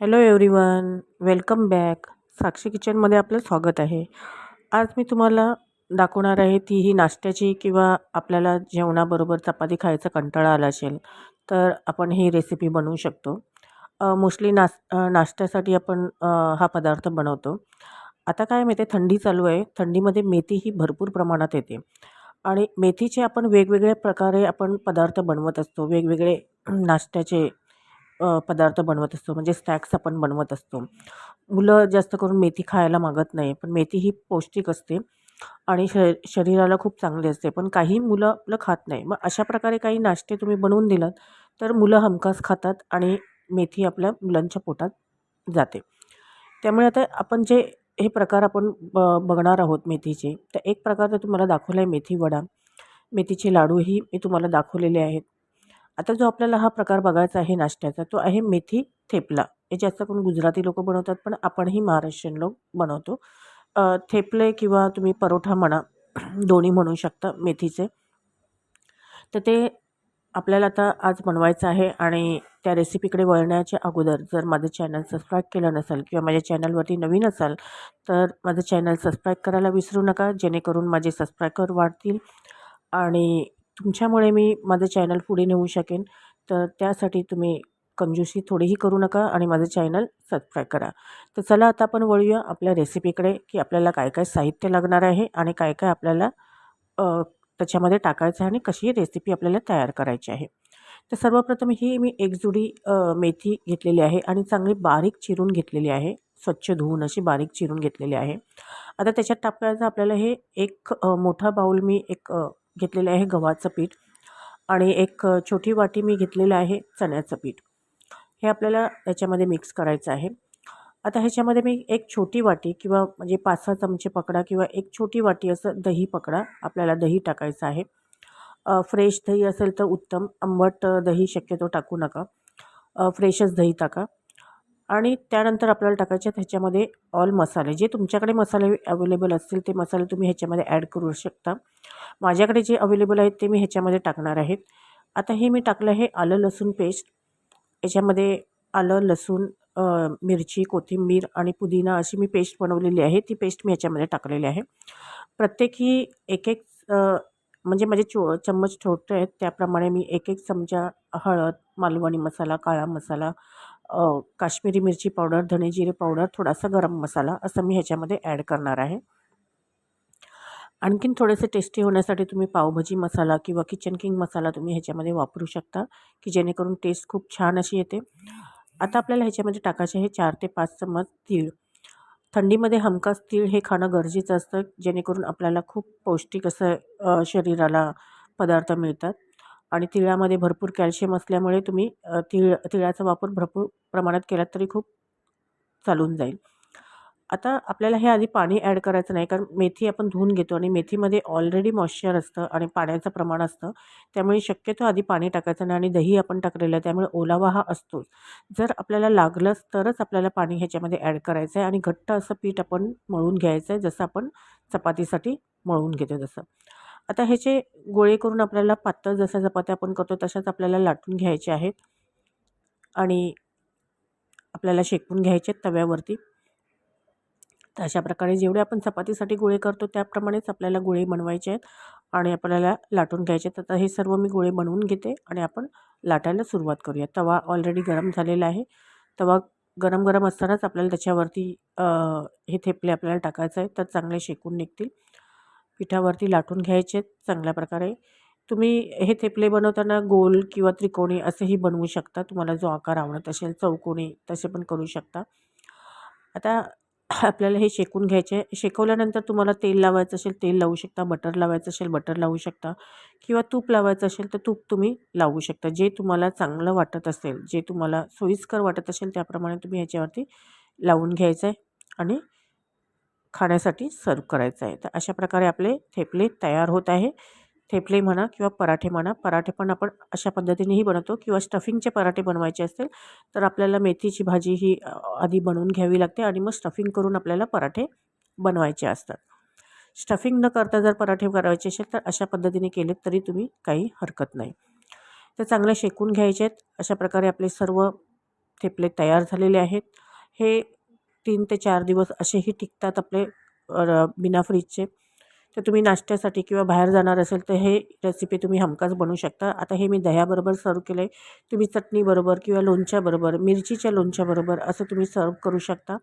Hello everyone welcome back Sakshi किचनमध्ये आपलं स्वागत आहे. आज मी तुम्हाला दाखवणार आहे ती ही नाश्त्याची किंवा आपल्याला जेवणाबरोबर चपाती खायचा कंटाळा आला असेल तर आपण ही रेसिपी बनवू शकतो. मोस्टली नास नाश्त्यासाठी आपण हा पदार्थ बनवतो. आता काय माहिती आहे थंडी चालू आहे. थंडीमध्ये मेथी ही भरपूर प्रमाणात येते. आणि मेथीचे आपण वेगवेगळ्या प्रकारे आपण पदार्थ बनवत असतो. वेगवेगळे नाश्त्याचे पदार्थ बनवत असतो म्हणजे स्नॅक्स आपण बनवत असतो. मुलं जास्त करून मेथी खायला मागत नाही पण मेथी ही पौष्टिक असते आणि श शरीराला खूप चांगली असते. पण काही मुलं आपलं खात नाही. मग अशा प्रकारे काही नाश्ते तुम्ही बनवून दिलात तर मुलं हमखास खातात आणि मेथी आपल्या मुलांच्या पोटात जाते. त्यामुळे आता आपण जे हे प्रकार आपण ब बघणार आहोत मेथीचे तर एक प्रकार तर तुम्हाला दाखवला आहे मेथी वडा. मेथीचे लाडूही मी तुम्हाला दाखवलेले आहेत. आता जो आपल्याला हा प्रकार बघायचा आहे नाश्त्याचा तो आहे मेथी थेपला. हे जास्त करून गुजराती लोक बनवतात पण आपणही महाराष्ट्रीयन लोक बनवतो. थेपले किंवा तुम्ही परोठा म्हणा दोन्ही म्हणू शकता मेथीचे. तर ते आपल्याला आता आज बनवायचं आहे आणि त्या रेसिपीकडे वळण्याच्या अगोदर जर माझं चॅनल सबस्क्राईब केलं नसेल किंवा माझ्या चॅनलवरती नवीन असाल तर माझं चॅनल सबस्क्राईब करायला विसरू नका जेणेकरून माझे सबस्क्रायबर वाढतील आणि तुमच्यामुळे मी माझं चॅनल पुढे नेऊ शकेन. तर त्यासाठी तुम्ही कंजूशी थोडीही करू नका आणि माझं चॅनल सबस्क्राईब करा. तर चला आता आपण वळूया आपल्या रेसिपीकडे की आपल्याला काय काय साहित्य लागणार आहे आणि काय काय आपल्याला त्याच्यामध्ये टाकायचं आहे आणि कशी रेसिपी आपल्याला तयार करायची आहे. तर सर्वप्रथम ही मी एक जुडी मेथी घेतलेली आहे आणि चांगली बारीक चिरून घेतलेली आहे. स्वच्छ धुवून अशी बारीक चिरून घेतलेली आहे. आता त्याच्यात टाकायचं आपल्याला हे एक मोठा बाऊल मी एक घेतलेलं आहे गव्हाचं पीठ आणि एक छोटी वाटी मी घेतलेलं आहे चण्याचं पीठ. हे आपल्याला याच्यामध्ये मिक्स करायचं आहे. आता ह्याच्यामध्ये मी एक छोटी वाटी किंवा म्हणजे पाच सहा चमचे पकडा किंवा एक छोटी वाटी असं दही पकडा आपल्याला दही टाकायचं आहे. फ्रेश दही असेल तर उत्तम आंबट दही शक्यतो टाकू नका. फ्रेशच दही टाका. आणि त्यानंतर आपल्याला टाकायचे ह्याच्यामध्ये ऑल मसाले. जे तुमच्याकडे मसाले अवेलेबल असतील ते मसाले तुम्ही ह्याच्यामध्ये ॲड करू शकता. माझ्याकडे जे अवेलेबल आहेत ते मी ह्याच्यामध्ये टाकणार आहेत आता हे मी टाकलं आहे आलं लसूण पेस्ट याच्यामध्ये आलं लसूण मिरची कोथिंबीर आणि पुदिना अशी मी पेस्ट बनवलेली आहे. ती पेस्ट मी ह्याच्यामध्ये टाकलेली आहे. प्रत्येकी एक एक म्हणजे माझे चो चम्मच छोटे आहेत. त्याप्रमाणे मी एक एक चमचा हळद मालवणी मसाला काळा मसाला काश्मीरी मिरची पावडर धणे जिरे पावडर थोडासा गरम मसाला असं मी ह्याच्यामध्ये ॲड करणार आहे. आणखीन थोडेसे टेस्टी होण्यासाठी तुम्ही पावभाजी मसाला किंवा किचन किंग मसाला तुम्ही ह्याच्यामध्ये वापरू शकता की जेणेकरून टेस्ट खूप छान अशी येते. आता आपल्याला ह्याच्यामध्ये टाकायचे आहे चार ते पाच चमच तीळ. थंडीमध्ये हमखास तीळ हे खाणं गरजेचं असतं जेणेकरून आपल्याला खूप पौष्टिक असं शरीराला पदार्थ मिळतात. आणि तिळामध्ये भरपूर कॅल्शियम असल्यामुळे तुम्ही तिळ तिळाचा वापर भरपूर प्रमाणात केलात तरी खूप चालून जाईल. आता आपल्याला हे आधी पाणी ॲड करायचं नाही कारण मेथी आपण धुवून घेतो आणि मेथीमध्ये ऑलरेडी मॉइश्चर असतं आणि पाण्याचं प्रमाण असतं. त्यामुळे शक्यतो आधी पाणी टाकायचं नाही आणि दही आपण टाकलेलं आहे त्यामुळे ओलावा हा असतोच. जर आपल्याला लागलंच तरच आपल्याला पाणी ह्याच्यामध्ये ॲड करायचं आहे आणि घट्ट असं पीठ आपण मळून घ्यायचं आहे जसं आपण चपातीसाठी मळून घेतो जसं आता ह्याचे गोळे करून आपल्याला पातळ जशा चपात्या आपण करतो तशाच आपल्याला लाटून घ्यायचे आहेत. आणि आपल्याला शेकून घ्यायचे आहेत तव्यावरती. तर अशा प्रकारे जेवढे आपण चपातीसाठी गोळे करतो त्याप्रमाणेच आपल्याला गोळे बनवायचे आहेत आणि आपल्याला लाटून घ्यायचे आहेत. आता हे सर्व मी गोळे बनवून घेते आणि आपण लाटायला सुरुवात करूया. तवा ऑलरेडी गरम झालेला आहे. तवा गरम गरम असतानाच आपल्याला त्याच्यावरती हे थेपले आपल्याला टाकायचं आहे तर चांगले शेकून निघतील. पिठावरती लाटून घ्यायचे आहेत चांगल्या प्रकारे. तुम्ही हे थेपले बनवताना गोल किंवा त्रिकोणी असेही बनवू शकता. तुम्हाला जो आकार आवडत असेल चौकोनी तसे पण करू शकता. आता आपल्याला हे शेकून घ्यायचे. शेकवल्यानंतर तुम्हाला तेल लावायचं असेल तेल लावू शकता. बटर लावायचं असेल बटर लावू शकता. किंवा तूप लावायचं असेल तर तूप तुम्ही लावू शकता. जे तुम्हाला चांगलं वाटत असेल जे तुम्हाला सोयीस्कर वाटत असेल त्याप्रमाणे तुम्ही ह्याच्यावरती लावून घ्यायचं आहे आणि खाण्यासाठी सर्व करायचं आहे. तर अशा प्रकारे आपले थेपले तयार होत आहे. थेपले म्हणा किंवा पराठे म्हणा पराठे पण आपण अशा पद्धतीनेही बनवतो किंवा स्टफिंगचे पराठे बनवायचे असतील तर आपल्याला मेथीची भाजी ही आधी बनवून घ्यावी लागते आणि मग स्टफिंग करून आपल्याला पराठे बनवायचे असतात. स्टफिंग न करता जर पराठे करायचे असेल तर अशा पद्धतीने केलेत तरी तुम्ही काही हरकत नाही. तर चांगले शेकून घ्यायचे आहेत. अशा प्रकारे आपले सर्व थेपले तयार झालेले आहेत. हे तीन ते चार दिवस असेही टिकतात आपले बिना फ्रीजचे. तर तुम्ही नाश्त्यासाठी किंवा बाहेर जाणार असेल तर हे रेसिपी तुम्ही हमखास बनवू शकता. आता हे मी दह्याबरोबर सर्व केलं आहे तुम्ही चटणीबरोबर किंवा लोणच्याबरोबर मिरचीच्या लोणच्याबरोबर असं तुम्ही सर्व करू शकता.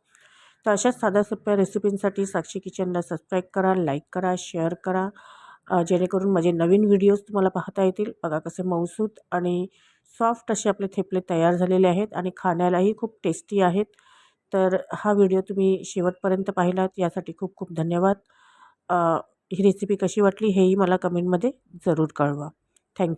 तर अशाच साध्या सोप्या रेसिपींसाठी साक्षी किचनला सबस्क्राईब करा लाईक करा शेअर करा जेणेकरून माझे नवीन व्हिडिओज तुम्हाला पाहता येतील. बघा कसे मौसूत आणि सॉफ्ट असे आपले थेपले तयार झालेले आहेत आणि खाण्यालाही खूप टेस्टी आहेत. तर हा व्हिडिओ तुम्ही शेवटपर्यंत पाहिलात यासाठी खूप खूप धन्यवाद. ही रेसिपी कशी वाटली हेही मला कमेंटमध्ये जरूर कळवा. थँक्यू